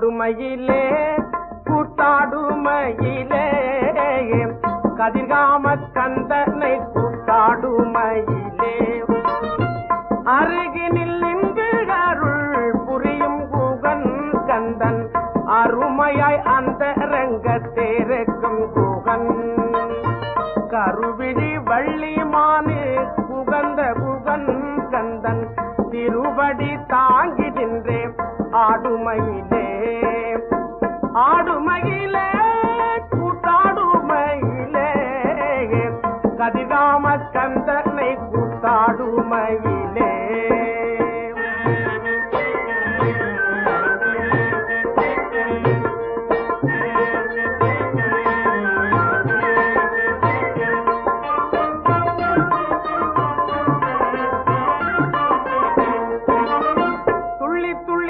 கூத்தாடுமையிலே கூத்தாடுமையிலே கதிர்காம கந்தனை கூத்தாடுமையிலே. அருகினில் நின்று அருள் புரியும் கூகன் கந்தன் அருமையாய் அந்த ரங்கத்தேருக்கும் கூகன். கருவிழி வள்ளிமானு புகந்த புகன் கந்தன் திருவடி தாங்கி நின்றே ஆடுமையிலே. கூத்தாடுமையிலே கதிகா